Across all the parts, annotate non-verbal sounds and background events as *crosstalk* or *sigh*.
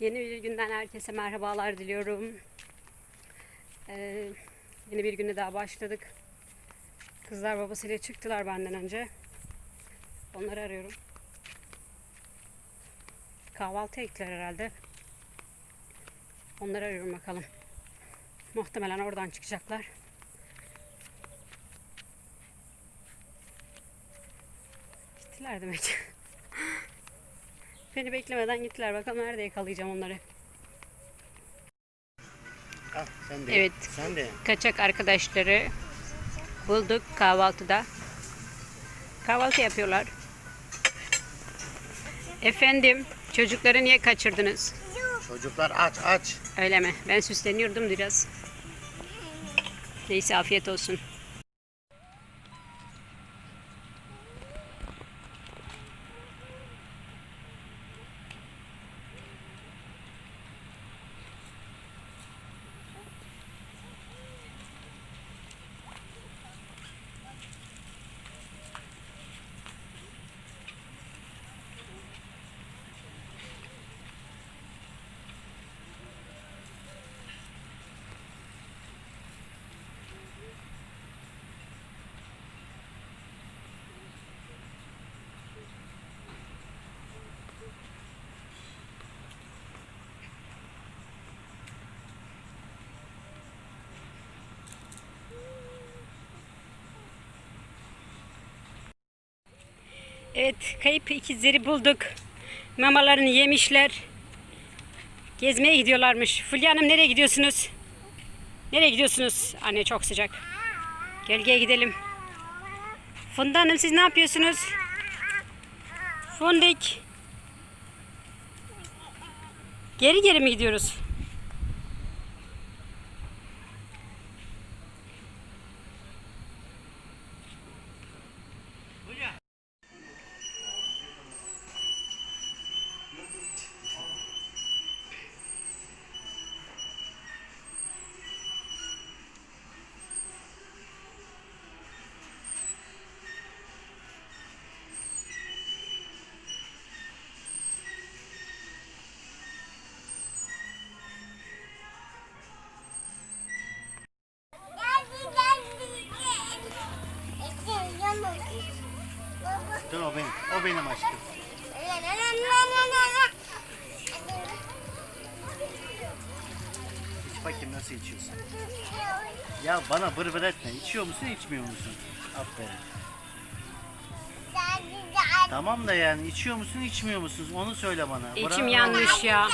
Yeni bir günden herkese merhabalar diliyorum. Ee, yeni bir güne daha başladık. Kızlar babasıyla çıktılar benden önce. Onları arıyorum. Kahvaltı ekler herhalde. Onları arıyorum bakalım. Muhtemelen oradan çıkacaklar. Gittiler demek. Beni beklemeden gittiler. Bakalım nerede yakalayacağım onları. Al sen de. Evet. Sen de. Kaçak arkadaşları bulduk kahvaltıda. Kahvaltı yapıyorlar. Efendim, çocukları niye kaçırdınız? Çocuklar aç aç. Öyle mi? Ben süsleniyordum biraz. Neyse afiyet olsun. Evet, kayıp ikizleri bulduk. Mamalarını yemişler. Gezmeye gidiyorlarmış. Fulya Hanım nereye gidiyorsunuz? Nereye gidiyorsunuz? Anne çok sıcak. Gölgeye gidelim. Funda Hanım siz ne yapıyorsunuz? Fundik. Geri geri mi gidiyoruz? Nasıl içiyorsun. Ya bana bır bır etme. İçiyor musun içmiyor musun? Aferin. Tamam da yani içiyor musun içmiyor musun? Onu söyle bana. İçim Bırak- yanmış ya.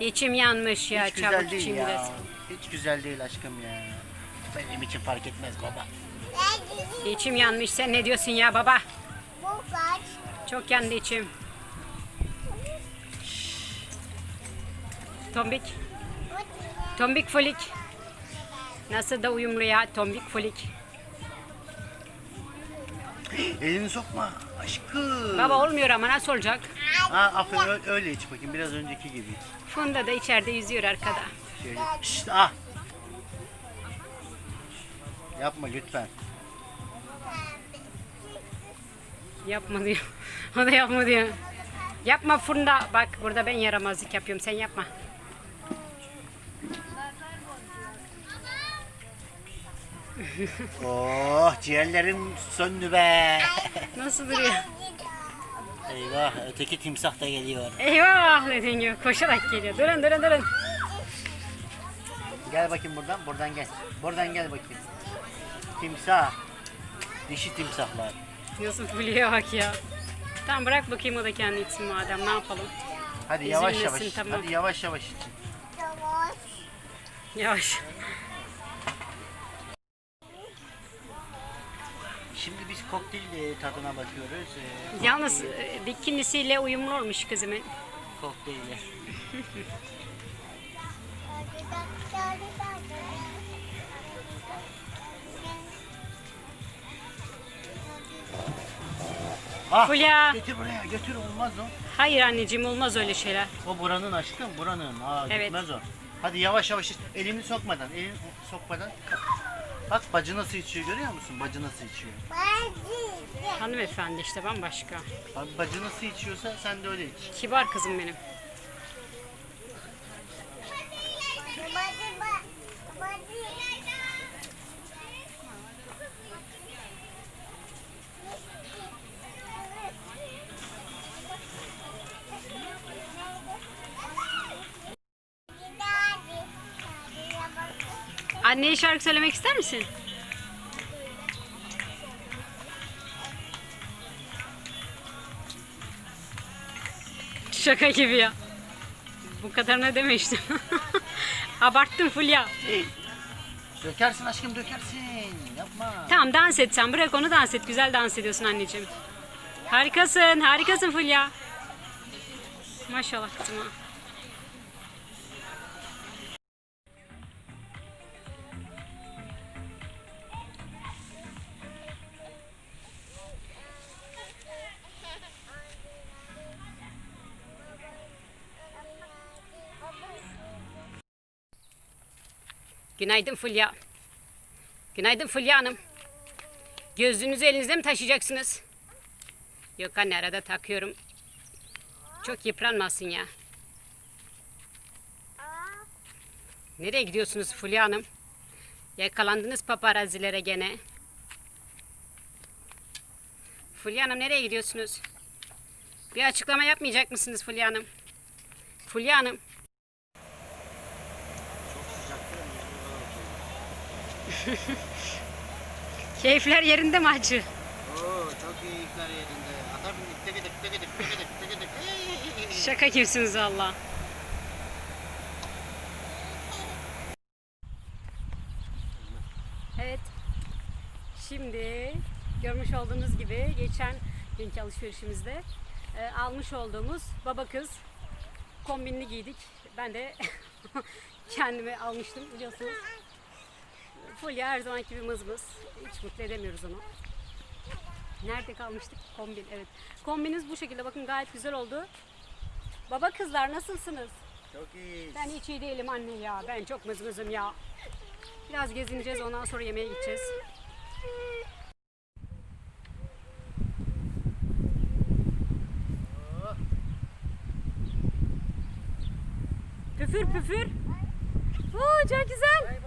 İçim yanmış ya. Hiç güzel Çabuk değil içeyim ya. biraz. Hiç güzel değil aşkım ya. Benim için fark etmez baba. İçim yanmış. Sen ne diyorsun ya baba? Çok yandı içim. Tombik. Tombik folik. Nasıl da uyumlu ya tombik folik. Elini sokma aşkım. Baba olmuyor ama nasıl olacak? Ha, aferin öyle, öyle iç bakayım biraz önceki gibi. Funda da içeride yüzüyor arkada. Şöyle. Şşt, ah. Yapma lütfen. Yapma diyor. *laughs* O da yapma diyor. Yapma Funda. Bak burada ben yaramazlık yapıyorum. Sen yapma. Oh ciğerlerim söndü be. Nasıl duruyor? Eyvah öteki timsah da geliyor. Eyvah dedin gibi koşarak geliyor. Durun durun durun. Gel bakayım buradan buradan gel. Buradan gel bakayım. Timsah. Dişi timsahlar. Nasıl Fulya'ya bak ya. Tamam bırak bakayım o da kendi içsin madem ne yapalım. Hadi yavaş Üzülmesin, yavaş. tamam. Hadi yavaş yavaş iç. Yavaş. Kokteyl e, tadına bakıyoruz. E, Yalnız e, bikinisiyle uyumlu olmuş kızımın. kokteyli. *laughs* Ah, Fulya. Getir buraya götür olmaz o. Hayır anneciğim olmaz öyle şeyler. O buranın aşkım buranın. Aa, Evet. Gitmez o. Hadi yavaş yavaş. Elini sokmadan. Elini sokmadan. Bak bacı nasıl içiyor görüyor musun? Bacı nasıl içiyor. Hanımefendi işte bambaşka. Bak bacı nasıl içiyorsa sen de öyle iç. Kibar kızım benim. Anneye şarkı söylemek ister misin? Şaka gibi ya. Bu kadarına demiştim. *laughs* Abarttın Fulya. Dökersin aşkım dökersin. Yapma. Tamam dans et sen. Bırak onu dans et. Güzel dans ediyorsun anneciğim. Harikasın. Harikasın Fulya. Maşallah kızıma. Günaydın Fulya. Günaydın Fulya Hanım. Gözlüğünüzü elinizde mi taşıyacaksınız? Yok anne arada takıyorum. Çok yıpranmasın ya. Nereye gidiyorsunuz Fulya Hanım? Yakalandınız paparazilere gene. Fulya Hanım nereye gidiyorsunuz? Bir açıklama yapmayacak mısınız Fulya Hanım? Fulya Hanım. *laughs* Keyifler yerinde mi hacı? Oo çok yıklar yerinde. Tek edip tek edip tek edip tek edip. Şaka gibisiniz valla. Evet. Şimdi görmüş olduğunuz gibi geçen günkü alışverişimizde e, almış olduğumuz baba kız kombinini giydik. Ben de *laughs* kendime almıştım biliyorsunuz. Fulya her zamanki gibi mız mız. Hiç mutlu edemiyoruz onu. Nerede kalmıştık? Kombin evet. Kombiniz bu şekilde bakın gayet güzel oldu. Baba kızlar nasılsınız? Çok iyi. Ben hiç iyi değilim anne ya. Ben çok mızmızım ya. Biraz gezineceğiz ondan sonra yemeğe gideceğiz. Püfür püfür. Oo, çok güzel.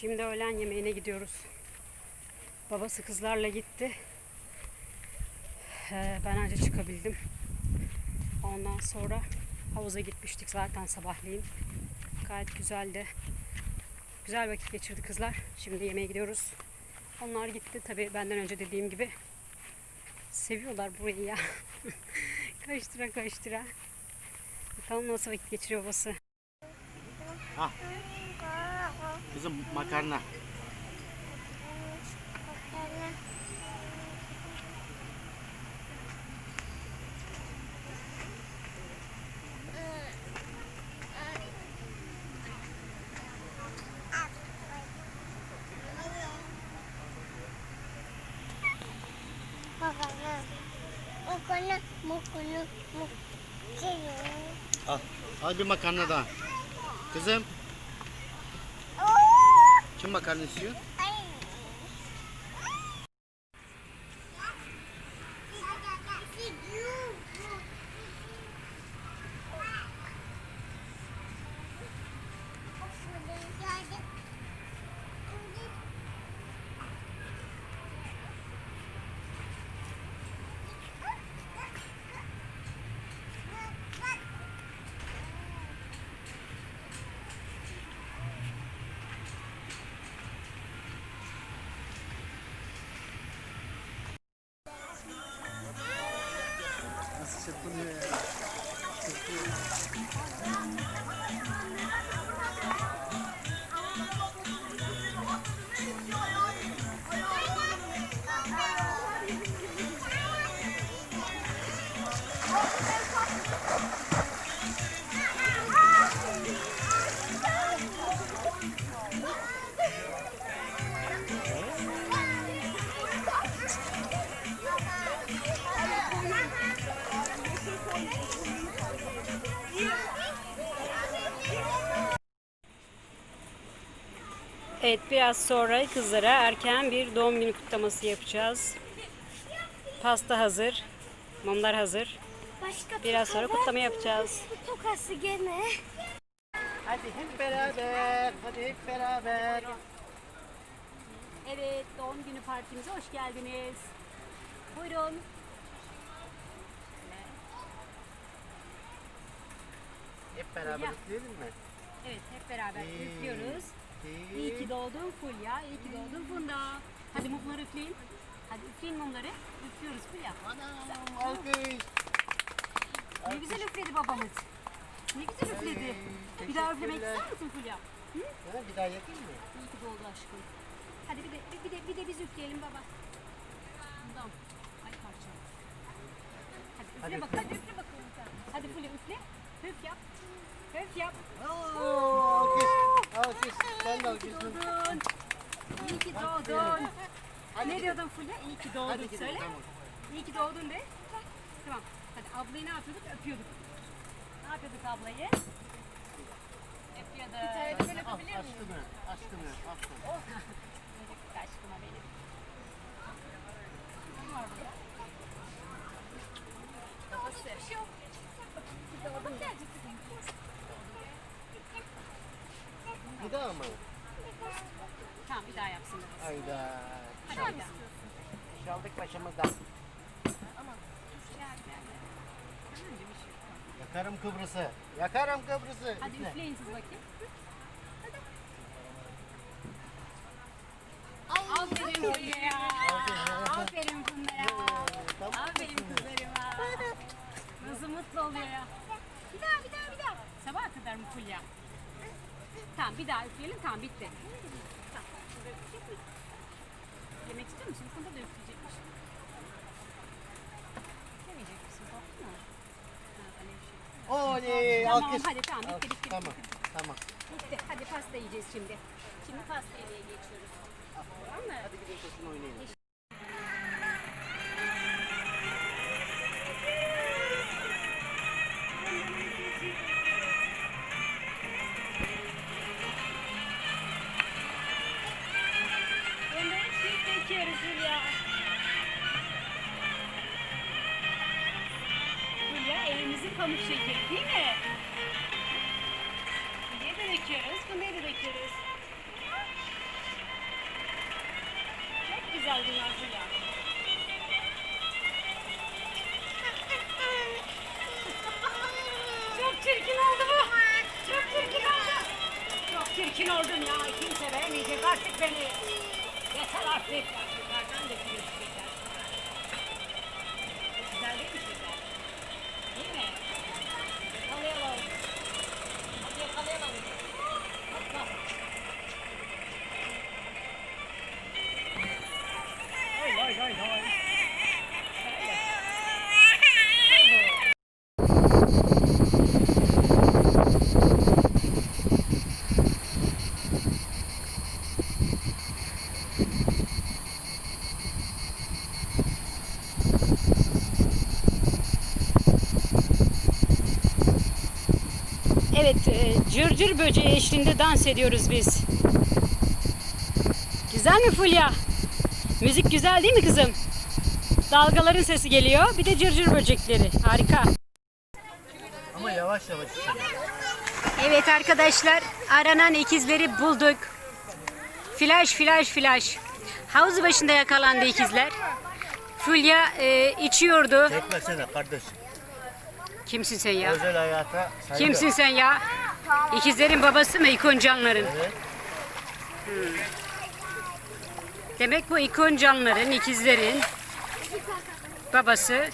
Şimdi öğlen yemeğine gidiyoruz. Babası kızlarla gitti. Ee, ben anca çıkabildim. Ondan sonra havuza gitmiştik zaten sabahleyin. Gayet güzeldi. Güzel vakit geçirdi kızlar. Şimdi yemeğe gidiyoruz. Onlar gitti tabii benden önce dediğim gibi. Seviyorlar burayı ya. *laughs* koştura koştura. Bakalım nasıl vakit geçiriyor babası. Ah. Kızım makarna. Makarna. Makarna. Makarna. Makarna. Al. Al bir makarna daha. Kızım kim makarna istiyor? Nasıl çırpınıyor ya? Evet biraz sonra kızlara erken bir doğum günü kutlaması yapacağız. Pasta hazır. Mumlar hazır. Başka Biraz sonra kutlama yapacağız. Tokası gene. Hadi hep beraber. Hadi hep beraber. Evet, doğum günü partimize hoş geldiniz. Buyurun. Hep beraber Ya. üfleyelim mi? Evet, hep beraber üflüyoruz. İki, İyi ki doğdun Fulya, iyi ki doğdun Funda. Hadi mumları üfleyin. Hadi üfleyin mumları. Üflüyoruz Fulya. Anam, alkış. Ne güzel üfledi babamız. Ne güzel üfledi. Bir daha üflemek teşekkürler. ister misin Fulya? Hı? Ha, bir daha yapayım mı? İyi ki doğdu aşkım. Hadi bir de bir de bir de biz üfleyelim baba. Tamam. Ay parça. Hadi üfle Hadi bakalım. Hadi üfle bakalım. sen. Hadi Fulya üfle. Üf yap. Üf yap. Oo. Alkış. De. Doğdun. İyi ki doğdun. Ne diyordun Fulya? İyi ki doğdun. Söyle. İyi ki doğdun de. Tamam. Hadi ablayı ne yapıyorduk? Öpüyorduk. Ne yapıyorduk ablayı? Öpüyorduk. Al, aşkımı. Aşkımı. Aşkımı. Çocuk aşkıma benim. Bir daha mı? Tamam bir daha yapsın. Hayda. Hadi bir daha. Çaldık başımızdan. Yakarım Kıbrıs'ı. Yakarım Kıbrıs'ı. Hadi Üfle. üfleyin siz bakayım. Aferin Fulya'ya. Aferin bunlara. Aferin kızlarıma. Nasıl mutlu oluyor ya. Bir daha bir daha bir daha. Sabaha kadar mı Fulya? Tamam bir daha üfleyelim tamam bitti. Tamam. Üfleyecek? Yemek istiyor musun? Funda da üfleyecekmiş. Üflemeyecek misin? Korktun mu? Ha, öyle bir şey. Oley. Tamam, Alkış. hadi, tamam, bitti, bitti, bitti, Tamam. Tamam. Bitti. Hadi pasta yiyeceğiz şimdi. Şimdi pasta yemeye geçiyoruz. Tamam mı? Hadi gidelim kesin oynayalım. Cırcır böceği eşliğinde dans ediyoruz biz. Güzel mi Fulya? Müzik güzel değil mi kızım? Dalgaların sesi geliyor. Bir de cırcır böcekleri. Harika. Ama yavaş yavaş. Evet arkadaşlar, aranan ikizleri bulduk. Flash, flash, flash. Havuz başında yakalandı ikizler. Fulya e, içiyordu. Çekmesene kardeş. Kimsin sen ya? Özel hayata saygı. Kimsin sen ya? İkizlerin babası mı İkon Canların? Evet. Demek bu İkon Canların, ikizlerin babası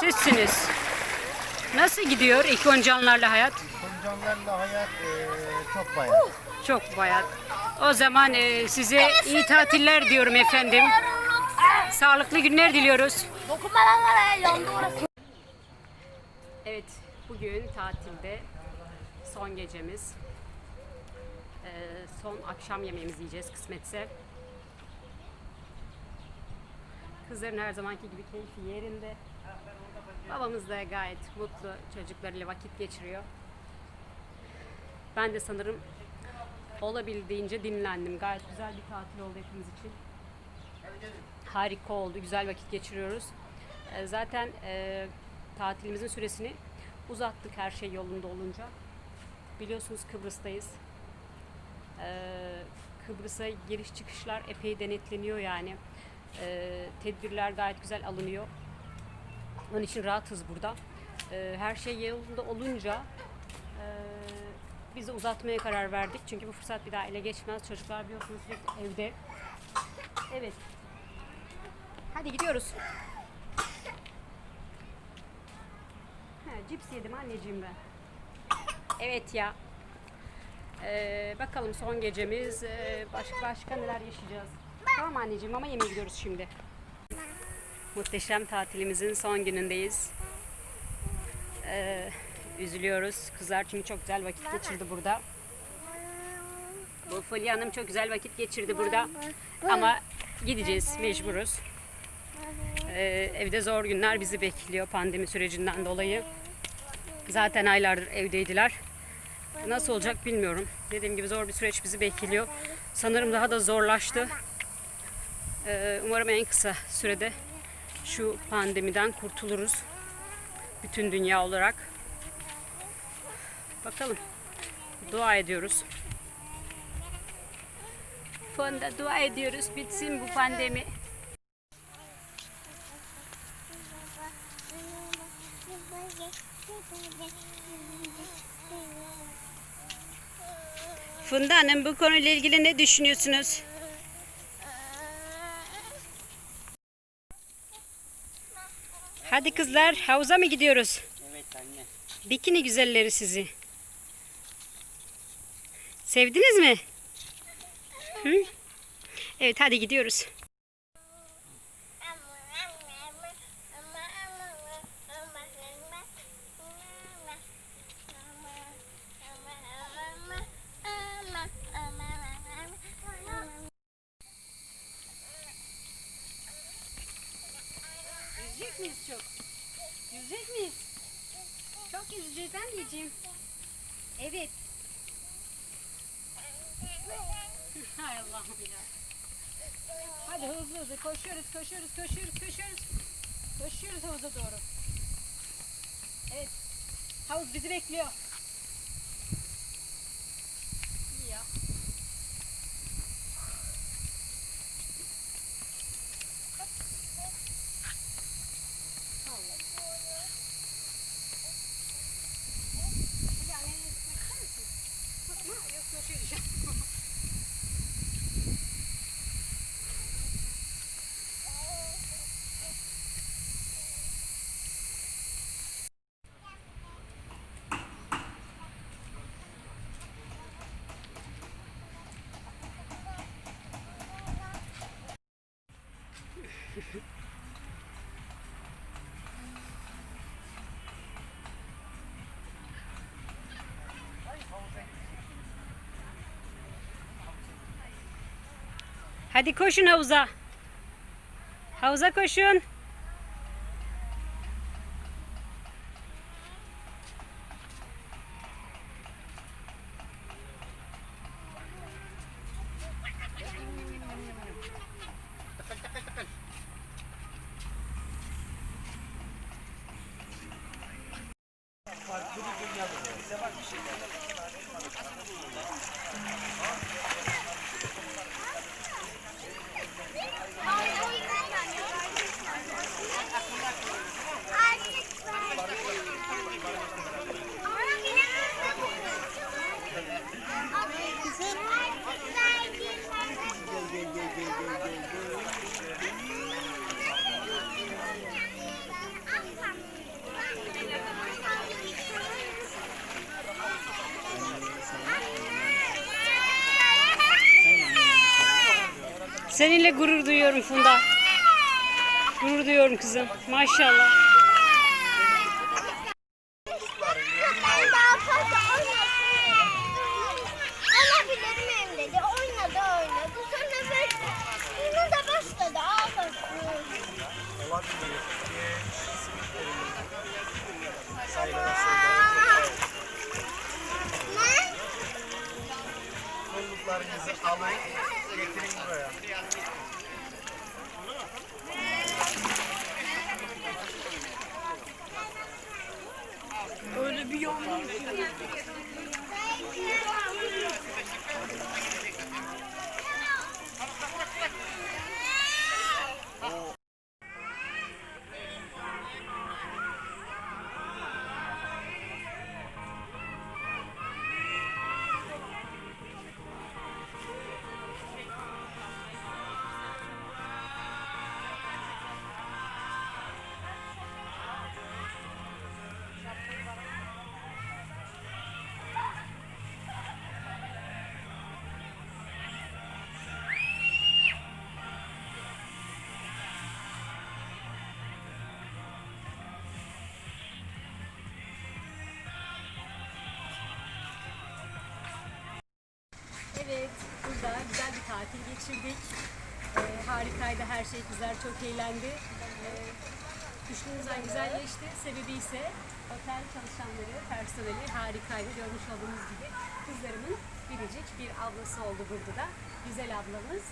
sizsiniz. Nasıl gidiyor İkon Canlarla hayat? Koncanlarla hayat eee, çok bayağı. Çok bayat. O zaman e, size iyi tatiller diyorum efendim. Sağlıklı günler diliyoruz. Dokunmadan yandı orası. Evet, bugün tatilde son gecemiz. Ee, son akşam yemeğimizi yiyeceğiz kısmetse. Kızların her zamanki gibi keyfi yerinde. Babamız da gayet mutlu çocuklarıyla vakit geçiriyor. Ben de sanırım olabildiğince dinlendim. Gayet güzel bir tatil oldu hepimiz için. Harika oldu, güzel vakit geçiriyoruz. Ee, Zaten e, tatilimizin süresini uzattık her şey yolunda olunca. Biliyorsunuz Kıbrıs'tayız. Ee, Kıbrıs'a giriş çıkışlar epey denetleniyor yani. Ee, tedbirler gayet güzel alınıyor. Onun için rahatız burada. Ee, her şey yolunda olunca e, biz de uzatmaya karar verdik. Çünkü bu fırsat bir daha ele geçmez. Çocuklar biliyorsunuz sürekli evde. Evet. Hadi gidiyoruz. Ha, cips yedim anneciğim ben. Evet ya. Ee, bakalım son gecemiz. Ee, başka başka neler yaşayacağız. Tamam anneciğim ama yemeğe gidiyoruz şimdi. Muhteşem tatilimizin son günündeyiz. Ee, üzülüyoruz. Kızlar çünkü çok güzel vakit geçirdi burada. Bu Fulya Hanım çok güzel vakit geçirdi burada. Ama gideceğiz, mecburuz. Ee, evde zor günler bizi bekliyor pandemi sürecinden dolayı. Zaten aylardır evdeydiler. Nasıl olacak bilmiyorum. Dediğim gibi zor bir süreç bizi bekliyor. Sanırım daha da zorlaştı. Ee, umarım en kısa sürede şu pandemiden kurtuluruz. Bütün dünya olarak. Bakalım. Dua ediyoruz. Fonda dua ediyoruz. Bitsin bu pandemi. Funda Hanım bu konuyla ilgili ne düşünüyorsunuz? Hadi kızlar havuza mı gidiyoruz? Evet anne. Bikini güzelleri sizi. Sevdiniz mi? Hı? Evet hadi gidiyoruz. Anneciğim. Evet. Hay Allah'ım ya. Hadi hızlı hızlı koşuyoruz, koşuyoruz, koşuyoruz, koşuyoruz. Koşuyoruz havuza doğru. Evet. Havuz bizi bekliyor. İyi ya. Hadi annene gitmek ister misin? Tutma, yok yok şey diyeceğim. Hadi koşun havuza. Havuza koşun. Seninle gurur duyuyorum Funda. Gurur duyuyorum kızım. Maşallah. Kolluklarınızı alın. Getirin buraya. Öyle bir yol Evet, burada güzel bir tatil geçirdik. Ee, harikaydı, her şey güzel, çok eğlendi. Ee, düşündüğümüz ay güzel geçti. Sebebi ise otel çalışanları, personeli harikaydı. Görmüş olduğunuz gibi kızlarımın biricik bir ablası oldu burada da. Güzel ablamız.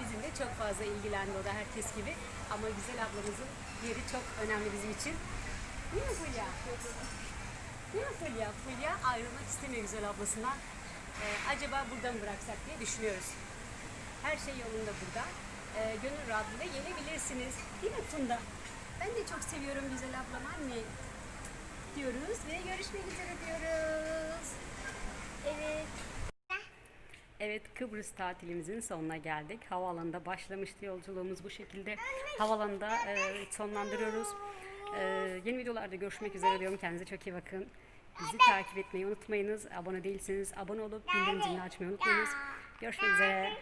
Bizimle çok fazla ilgilendi o da herkes gibi. Ama güzel ablamızın yeri çok önemli bizim için. Değil mi Fulya? Değil mi Fulya? Fulya ayrılmak istemiyor güzel ablasından. Ee, acaba burada mı bıraksak diye düşünüyoruz. Her şey yolunda burada. Ee, gönül rahatlığıyla gelebilirsiniz. Değil mi Funda? Ben de çok seviyorum güzel ablam anne. Diyoruz ve görüşmek üzere diyoruz. Evet. Evet Kıbrıs tatilimizin sonuna geldik. Havaalanında başlamıştı yolculuğumuz bu şekilde. Havaalanında e, sonlandırıyoruz. E, yeni videolarda görüşmek üzere diyorum. Kendinize çok iyi bakın. Bizi takip etmeyi unutmayınız. Abone değilseniz abone olup bildirim zilini açmayı unutmayınız. Görüşmek üzere.